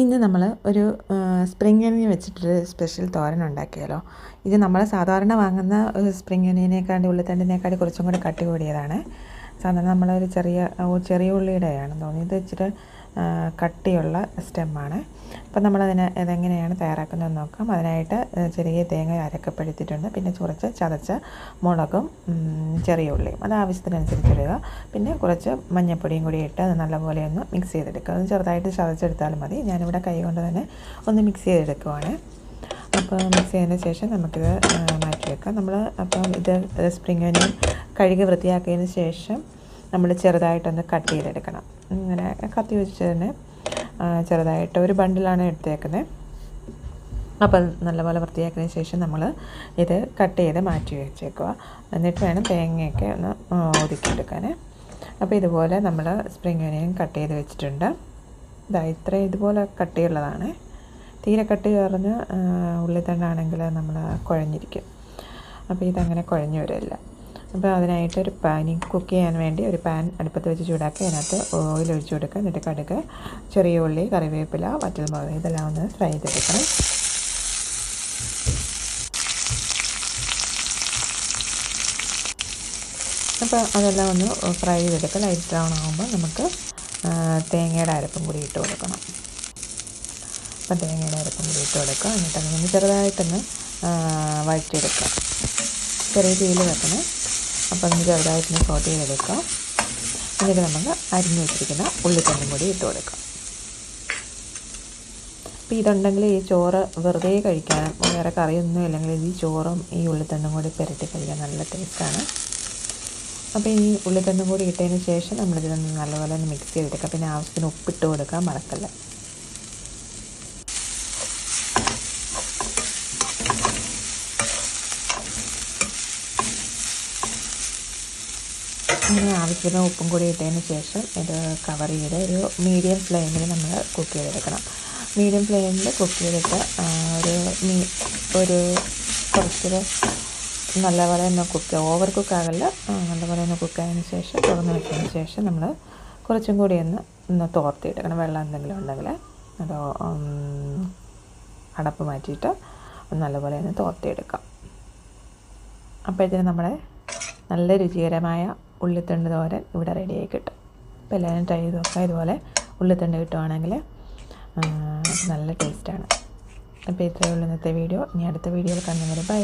ഇന്ന് നമ്മൾ ഒരു സ്പ്രിംഗ് അനിയൻ വെച്ചിട്ടൊരു സ്പെഷ്യൽ തോരൻ ഉണ്ടാക്കിയാലോ. ഇത് നമ്മൾ സാധാരണ വാങ്ങുന്ന സ്പ്രിംഗ് അനിയനേക്കാണ്ട് ഉള്ളിത്തണ്ടിനേക്കാണ്ട് കുറച്ചും കൂടി കട്ടി കൂടിയതാണ് സാധാരണ നമ്മളൊരു ചെറിയ ചെറിയ ഉള്ളിയുടെയാണ് തോന്നിയത്. ഇച്ചിരി കട്ടിയുള്ള സ്റ്റെമ്മാണ്. അപ്പം നമ്മളതിനെ ഇതെങ്ങനെയാണ് തയ്യാറാക്കുന്നതെന്ന് നോക്കാം. അതിനായിട്ട് ചെറിയ തേങ്ങ അരക്കപ്പെടുത്തിയിട്ടുണ്ട്. പിന്നെ കുറച്ച് ചതച്ച മുളകും ചെറിയ ഉള്ളിയും. അത് ആവശ്യത്തിനനുസരിച്ചിടുക പിന്നെ കുറച്ച് മഞ്ഞൾപ്പൊടിയും കൂടി ഇട്ട് അത് നല്ലപോലെ ഒന്ന് മിക്സ് ചെയ്തെടുക്കുക. അത് ചെറുതായിട്ട് ചതച്ചെടുത്താലും മതി. ഞാനിവിടെ കൈ കൊണ്ട് തന്നെ ഒന്ന് മിക്സ് ചെയ്തെടുക്കുവാണ്. അപ്പോൾ മിക്സ് ചെയ്തതിന് ശേഷം നമുക്കിത് മാറ്റി വെക്കാം നമ്മൾ അപ്പം ഇത് സ്പ്രിങ്ങിന് കഴുകി വൃത്തിയാക്കിയതിന് ശേഷം നമ്മൾ ചെറുതായിട്ടൊന്ന് കട്ട് ചെയ്തെടുക്കണം. ഇങ്ങനെ കത്തി വെച്ച് തന്നെ ചെറുതായിട്ട് ഒരു ബണ്ടിലാണ് എടുത്തേക്കുന്നത് അപ്പം നല്ലപോലെ വൃത്തിയാക്കിയതിന് ശേഷം നമ്മൾ ഇത് കട്ട് ചെയ്ത് മാറ്റി വെച്ചേക്കുക എന്നിട്ട് വേണം തേങ്ങയൊക്കെ ഒന്ന് ഒതുക്കിയെടുക്കാൻ അപ്പോൾ ഇതുപോലെ നമ്മൾ സ്പ്രിംഗ് ഒനിയൻ കട്ട് ചെയ്ത് വെച്ചിട്ടുണ്ട്. ഇതാ ഇത്ര ഇതുപോലെ കട്ടിയുള്ളതാണ് തീരെ കട്ടി പറഞ്ഞ് ഉള്ളിത്തണ്ടാണെങ്കിൽ നമ്മൾ കുഴഞ്ഞിരിക്കും. അപ്പോൾ ഇതങ്ങനെ കുഴഞ്ഞു വരില്ല. അപ്പോൾ അതിനായിട്ട് ഒരു പാനി കുക്ക് ചെയ്യാൻ വേണ്ടി ഒരു പാൻ അടുപ്പത്ത് വെച്ച് ചൂടാക്കി അതിനകത്ത് ഓയിൽ ഒഴിച്ച് കൊടുക്കുക. എന്നിട്ട് കടുക് ചെറിയ ഉള്ളി കറിവേപ്പില വറ്റൽമുളക് ഇതെല്ലാം ഒന്ന് ഫ്രൈ ചെയ്തെടുക്കണം. അപ്പോൾ അതെല്ലാം ഒന്ന് ഫ്രൈ ചെയ്തെടുക്കുക. ലൈറ്റ് ബ്രൗൺ ആകുമ്പോൾ നമുക്ക് തേങ്ങയുടെ അരപ്പും കൂടി ഇട്ട് കൊടുക്കണം. അപ്പം തേങ്ങയുടെ അരപ്പും കൂടി ഇട്ട് കൊടുക്കുക. എന്നിട്ട് അങ്ങനെ ചെറുതായിട്ടൊന്ന് വഴറ്റിയെടുക്കുക. ചെറിയ തീയിൽ വെക്കണം. അപ്പോൾ നമുക്ക് ചെറുതായിട്ടൊന്ന് സോട്ട് ചെയ്തെടുക്കാം. എന്നിട്ട് നമുക്ക് അരിഞ്ഞു വെച്ചിരിക്കുന്ന ഉള്ളിക്കണ്ണും കൂടി ഇട്ട് കൊടുക്കാം. അപ്പോൾ ഇതുണ്ടെങ്കിൽ ഈ ചോറ് വെറുതെ കഴിക്കാൻ വേറെ കറിയൊന്നും ഇല്ലെങ്കിൽ ഈ ചോറും ഈ ഉള്ളിത്തണ്ടും കൂടി പുരട്ടി കഴിക്കാൻ നല്ല ടേസ്റ്റാണ് അപ്പോൾ ഈ ഉള്ളിത്തണ്ടും കൂടി ഇട്ടതിന് ശേഷം നമ്മളിതൊന്ന് നല്ലപോലെ ഒന്ന് മിക്സ് ചെയ്തെടുക്കാം. പിന്നെ ആവശ്യത്തിന് ഉപ്പിട്ട് കൊടുക്കാൻ മറക്കല്ല. ഇങ്ങനെ ആവശ്യത്തിന് ഉപ്പും കൂടി ഇട്ടതിന് ശേഷം ഇത് കവർ ചെയ്ത് ഒരു മീഡിയം ഫ്ലെയിമിൽ നമ്മൾ കുക്ക് ചെയ്തെടുക്കണം. മീഡിയം ഫ്ലെയിമിൽ കുക്ക് ചെയ്തിട്ട് ഒരു മീ ഒരു കുറച്ചൊരു നല്ലപോലെ തന്നെ കുക്ക് ഓവർ കുക്ക് ആകല്ല നല്ലപോലെ തന്നെ കുക്ക് ആയതിന് ശേഷം തുറന്ന് വെച്ചതിന് ശേഷം നമ്മൾ കുറച്ചും കൂടി ഒന്ന് ഒന്ന് തോർത്തിയെടുക്കണം വെള്ളം എന്തെങ്കിലും ഉണ്ടെങ്കിൽ അത് അടപ്പ് മാറ്റിയിട്ട് നല്ലപോലെ ഒന്ന് തോർത്തിയെടുക്കാം അപ്പോഴത്തേനും നമ്മുടെ നല്ല രുചികരമായ ഉള്ളിത്തണ്ട് തോരൻ ഇവിടെ റെഡിയായി കിട്ടും. അപ്പോൾ എല്ലാവരും ട്രൈ ചെയ്ത് നോക്കാം ഇതുപോലെ ഉള്ളിത്തണ്ട് കിട്ടുവാണെങ്കിൽ നല്ല ടേസ്റ്റാണ് അപ്പോൾ ഇത്രയേ ഉള്ളൂ ഇന്നത്തെ വീഡിയോ ഇനി അടുത്ത വീഡിയോയിൽ കാണുന്നവരെ ബൈ